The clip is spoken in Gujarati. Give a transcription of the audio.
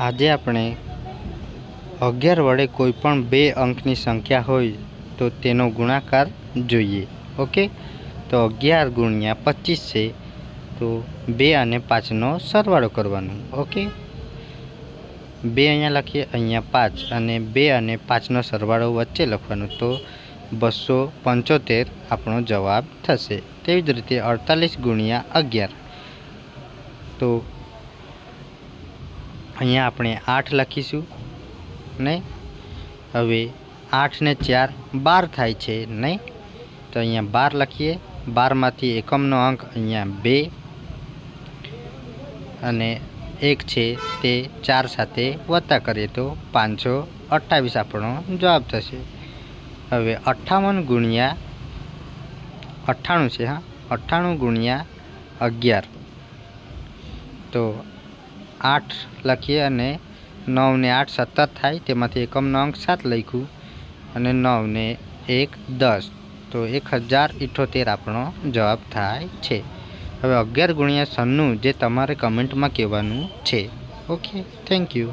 આજે આપણે અગિયાર વડે કોઈ પણ બે અંકની સંખ્યા હોય તો તેનો ગુણાકાર જોઈએ, ઓકે? તો અગિયાર ગુણ્યા પચીસ છે, તો બે અને પાંચનો સરવાળો કરવાનો, ઓકે? બે અહીંયા લખીએ, અહીંયા પાંચ, અને બે અને પાંચનો સરવાળો વચ્ચે લખવાનો, તો બસો પંચોતેર આપણો જવાબ થશે. તેવી જ રીતે અડતાલીસ ગુણ્યા અગિયાર. તો અહીંયા આપણે આઠ લખીશું, નહીં? હવે આઠ ને ચાર બાર થાય છે, નહીં? તો અહીંયા બાર લખીએ. બારમાંથી એકમનો અંક અહીંયા બે અને એક છે તે ચાર સાથે વત્તા કરીએ તો પાંચસો અઠ્ઠાવીસ આપણો જવાબ થશે. હવે અઠ્ઠાવન ગુણ્યા અઠ્ઠાણું છે, હા? અઠ્ઠાણું ગુણ્યા અગિયાર. તો આઠ લખીએ અને નવને આઠ સત્તર થાય, તેમાંથી એકમનો અંક સાત લખ્યું અને નવને એક દસ. તો એક હજાર ઇઠોતેર આપણો જવાબ થાય છે. હવે અગિયાર ગુણ્યા સન્નું જે તમારે કમેન્ટમાં કહેવાનું છે. Okay, thank you.